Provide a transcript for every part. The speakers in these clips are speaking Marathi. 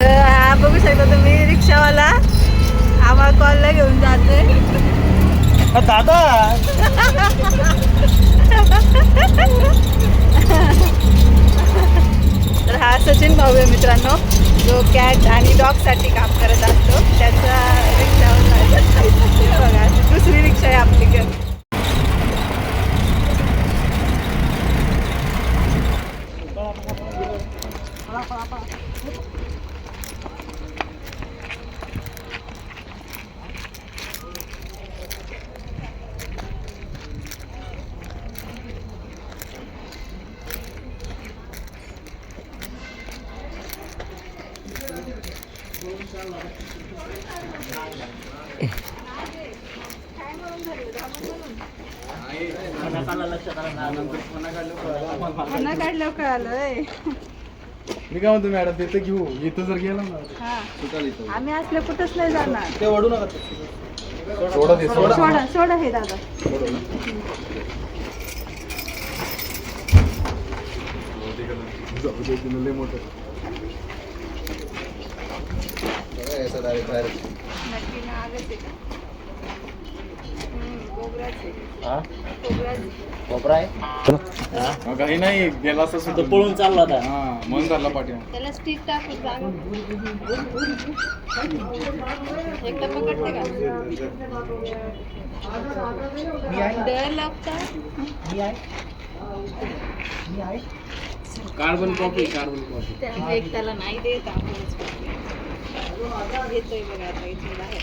हा बघू शकता तुम्ही रिक्षावाला आम्हाला कॉलला घेऊन जातोय. दादा! तर हा सचिन भाऊ आहे मित्रांनो जो कॅट आणि डॉगसाठी काम करत असतो. त्याचा रिक्षावर पुन्हा काढलं कळालंय मी काय म्हणतो मॅडम तिथं घेऊ. इथं जर गेला ना हा. सुटाल इथं. आम्ही असले कुठंच नाही जाणार. ते वडू नका सोडा ते सोडा. सोडा सोडा हे दादा. जाऊ दे, लय मोठं नक्की ना आलंच आहे का? गोबराच आहे. काही नाही गेला असं सुद्धा पळून चालला होता हा मन झाला पाठी त्याला स्टिक टाकून जागा एकदा पकडते का? डर लागता. कार्बन कॉपी कार्बन कॉपी एक त्याला नाही देत आपणच येतोय बघा आता इथे बाहेर.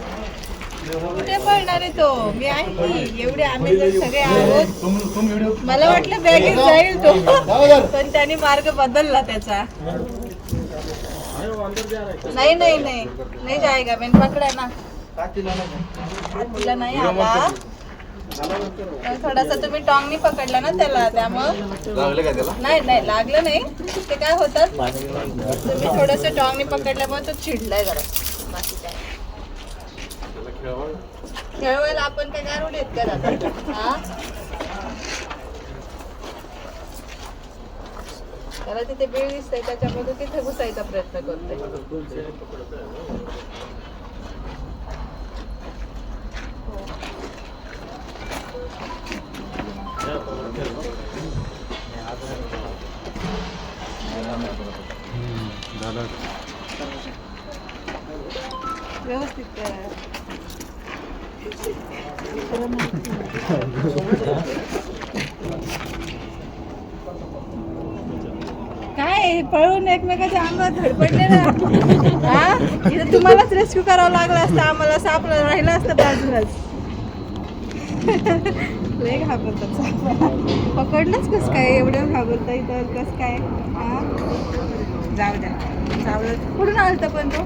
कुठे पळणार आहे तो? मी आहे की? एवढे आम्ही जर सगळे आहोत मला वाटलं बॅगेत जाईल तो. पण त्याने मार्ग बदलला त्याचा. नाही नाही नाही. नाही जाएगा मैं पकड़ा ना. हातीला नाही आला. थोडासा तुम्ही टॉंगनी पकडला ना त्याला त्यामुळं. नाही नाही लागलं नाही. ते काय होतात? तुम्ही थोडस टॉंगनी पकडल्यामुळे तो चिडलाय जरा. खेळवायला आपण काय गारून येत का दादा हा? त्याला तिथे बीळ दिसतंय त्याच्यामध्ये तिथे घुसायचा प्रयत्न करतोय. व्यवस्थित काय पळून एकमेकाच्या अंगात धडपडले ना? हा? इथं तुम्हालाच रेस्क्यू करावं लागलं असतं आम्हाला सापलं राहिलं असतं बाजूलाच. लय घाबरतात सापाला. पकडलंच कस काय? एवढं घाबरता इथं कस काय? हा? जाऊ द्या. चावलं कुठून आलतं पण तो?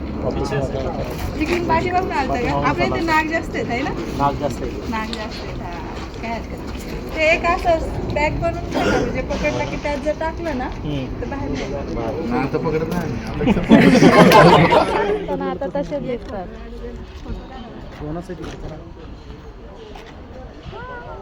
तिकडून पाठीमागून आलतं का? आपल्या इथे नाग जास्त आहेत आहे ना? नाक जास्त. नाग जास्त आहेत. हा. काय हरकत नाही. ते एक असं बॅग बनवून ठेवलं म्हणजे पकडलं की त्यात जर टाकलं ना. तर बाहेर नाही पकडत नाही आता पण आता तसेच दिसतात. कोणासाठी Oh.